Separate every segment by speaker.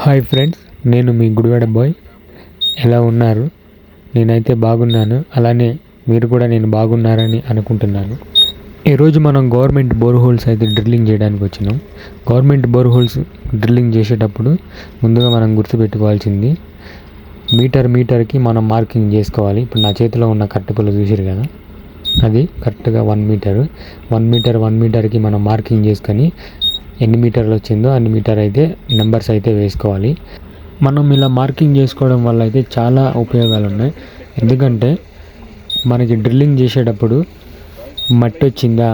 Speaker 1: Hi friends నేను మీ Gudivada bye ఎలా ఉన్నారు? నేనైతే బాగున్నాను. అలానే మీరు కూడా నేను బాగున్నారని అనుకుంటున్నాను. ఈరోజు మనం గవర్నమెంట్ బోర్ హోల్స్ అయితే డ్రిల్లింగ్ చేయడానికి వచ్చినాం. గవర్నమెంట్ బోర్ హోల్స్ డ్రిల్లింగ్ చేసేటప్పుడు ముందుగా మనం గుర్తుపెట్టుకోవాల్సింది మీటర్ మీటర్కి మనం మార్కింగ్ చేసుకోవాలి. ఇప్పుడు నా చేతిలో ఉన్న కట్టెపుల్ల చూసారు కదా? అది కరెక్ట్గా one metre. One metre one మీటర్కి మనం మార్కింగ్ చేసుకొని ఎన్ని మీటర్లు వచ్చిందో అన్ని మీటర్ అయితే నెంబర్స్ అయితే వేసుకోవాలి. మనం ఇలా మార్కింగ్ చేసుకోవడం వల్ల అయితే చాలా ఉపయోగాలు ఉన్నాయి. ఎందుకంటే మనకి డ్రిల్లింగ్ చేసేటప్పుడు మట్టి వచ్చిందా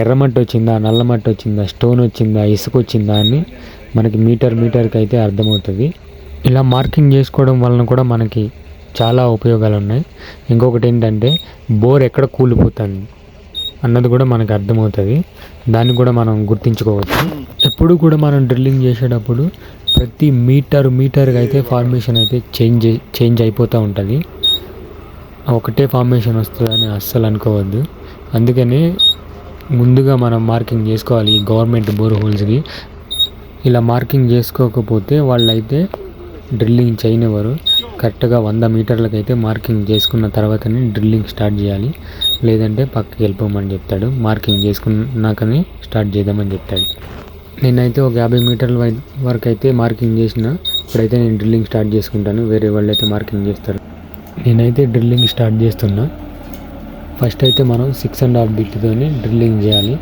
Speaker 1: ఎర్రమట్టి వచ్చిందా నల్ల మట్టి వచ్చిందా స్టోన్ వచ్చిందా ఇసుక వచ్చిందా అని మనకి మీటర్ మీటర్కి అయితే అర్థమవుతుంది. ఇలా మార్కింగ్ చేసుకోవడం వలన కూడా మనకి చాలా ఉపయోగాలు ఉన్నాయి. ఇంకొకటి ఏంటంటే బోర్ ఎక్కడ కూలిపోతుంది? అన్నది కూడా మనకు అర్థమవుతుంది. దాన్ని కూడా మనం గుర్తించుకోవచ్చు. ఎప్పుడు కూడా మనం డ్రిల్లింగ్ చేసేటప్పుడు ప్రతి మీటర్ మీటర్గా అయితే ఫార్మేషన్ అయితే చేంజ్ చేంజ్ అయిపోతూ ఉంటుంది. ఒకటే ఫార్మేషన్ వస్తుందని అస్సలు అనుకోవద్దు. అందుకని ముందుగా మనం మార్కింగ్ చేసుకోవాలి ఈ గవర్నమెంట్ బోర్ హోల్స్కి ఇలా మార్కింగ్ చేసుకోకపోతే వాళ్ళైతే డ్రిల్లింగ్ చేయనివ్వరు. కరెక్ట్గా వంద మీటర్లకైతే అయితే మార్కింగ్ చేసుకున్న తర్వాతనే డ్రిల్లింగ్ స్టార్ట్ చేయాలి. లేదంటే పక్కకి వెళ్ళిపోమని చెప్తాడు. మార్కింగ్ చేసుకున్నాకనే స్టార్ట్ చేద్దామని చెప్తాడు. నేనైతే ఒక యాభై మీటర్ల వరకు అయితే మార్కింగ్ చేసిన. ఇప్పుడైతే నేను డ్రిల్లింగ్ స్టార్ట్ చేసుకుంటాను. వేరే వాళ్ళు అయితే మార్కింగ్ చేస్తారు. నేనైతే డ్రిల్లింగ్ స్టార్ట్ చేస్తున్నా. ఫస్ట్ అయితే మనం సిక్స్ అండ్ హాఫ్ బిట్తోనే డ్రిల్లింగ్ చేయాలి.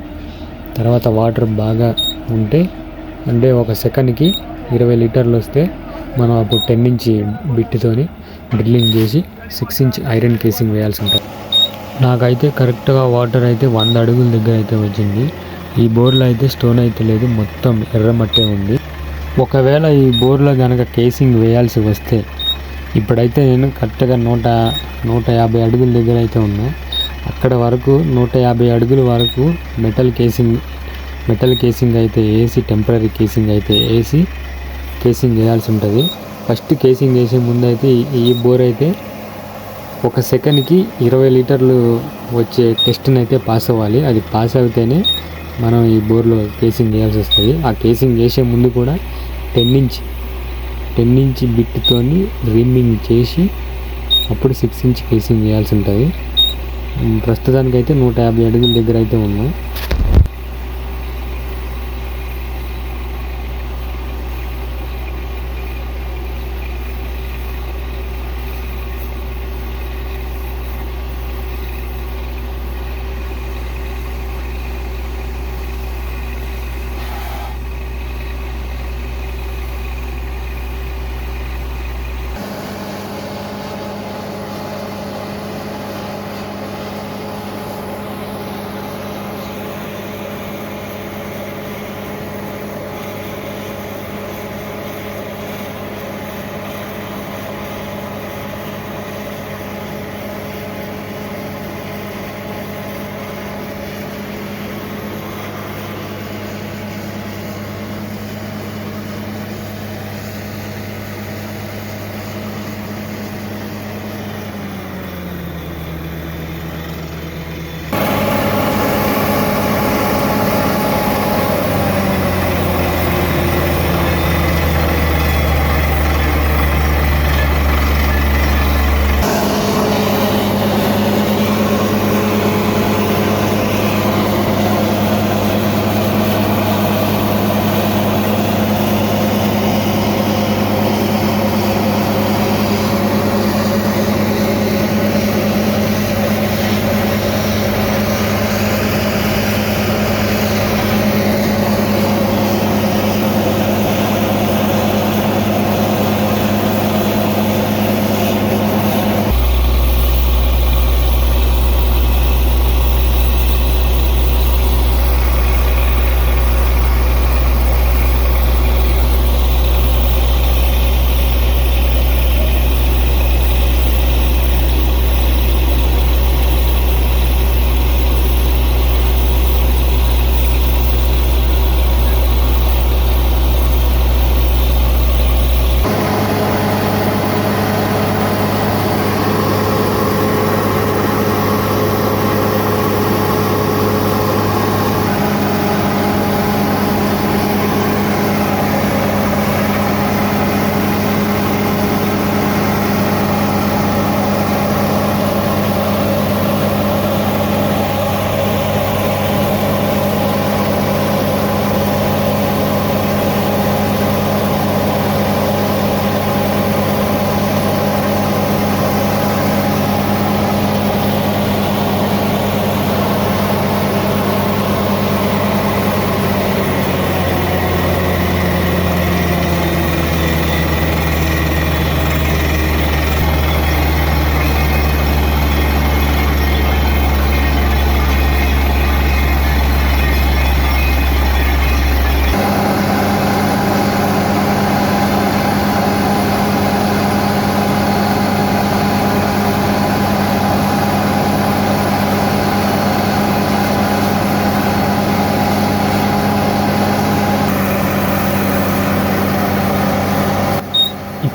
Speaker 1: తర్వాత వాటర్ బాగా ఉంటే అంటే ఒక సెకండ్కి ఇరవై లీటర్లు వస్తే మనం అప్పుడు టెన్ ఇంచ్ బిట్తోని డ్రిల్లింగ్ చేసి సిక్స్ ఇంచ్ ఐరన్ కేసింగ్ వేయాల్సి ఉంటుంది. నాకైతే కరెక్ట్గా వాటర్ అయితే వంద అడుగుల దగ్గర అయితే వచ్చింది. ఈ బోర్లో అయితే స్టోన్ అయితే లేదు. మొత్తం ఎర్రమట్టే ఉంది. ఒకవేళ ఈ బోర్లో కనుక కేసింగ్ వేయాల్సి వస్తే ఇప్పుడైతే నేను కరెక్ట్గా నూట నూట యాభై అడుగుల దగ్గర అయితే ఉన్నా. అక్కడ వరకు నూట యాభై అడుగుల వరకు మెటల్ కేసింగ్ మెటల్ కేసింగ్ అయితే వేసి టెంపరీ కేసింగ్ అయితే వేసి కేసింగ్ వేయాల్సి ఉంటుంది. ఫస్ట్ కేసింగ్ వేసే ముందు అయితే ఈ బోర్ అయితే ఒక సెకండ్కి ఇరవై లీటర్లు వచ్చే టెస్ట్ని అయితే పాస్ అవ్వాలి. అది పాస్ అయితేనే మనం ఈ బోర్లో కేసింగ్ వేయాల్సి వస్తుంది. ఆ కేసింగ్ చేసే ముందు కూడా టెన్ ఇంచ్ టెన్ ఇంచ్ బిట్తో రిమ్మింగ్ చేసి అప్పుడు సిక్స్ ఇంచ్ కేసింగ్ వేయాల్సి ఉంటుంది. ప్రస్తుతానికైతే నూట యాభై అడుగుల దగ్గర అయితే ఉన్నాం.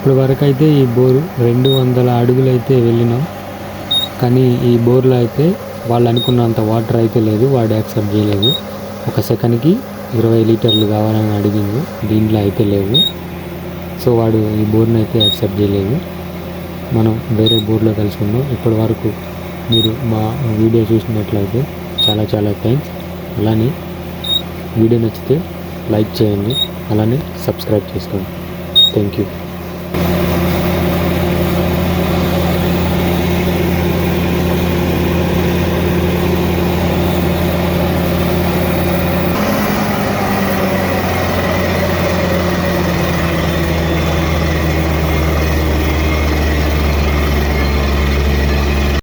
Speaker 1: ఇప్పటి వరకు అయితే ఈ బోరు రెండు వందల అడుగులు అయితే వెళ్ళినాం. కానీ ఈ బోర్లో అయితే వాళ్ళు అనుకున్నంత వాటర్ అయితే లేదు వాడు యాక్సెప్ట్ చేయలేదు. ఒక సెకండ్కి ఇరవై లీటర్లు కావాలని అడిగింది దీంట్లో అయితే లేవు. సో వాడు ఈ బోర్ని అయితే యాక్సెప్ట్ చేయలేదు. మనం వేరే బోర్లో కలుసుకుందాం. ఇప్పటి వరకు మీరు మా వీడియో చూసినట్లయితే చాలా చాలా థ్యాంక్స్. అలానే వీడియో నచ్చితే లైక్ చేయండి అలానే సబ్స్క్రైబ్ చేసుకోండి. Thank you.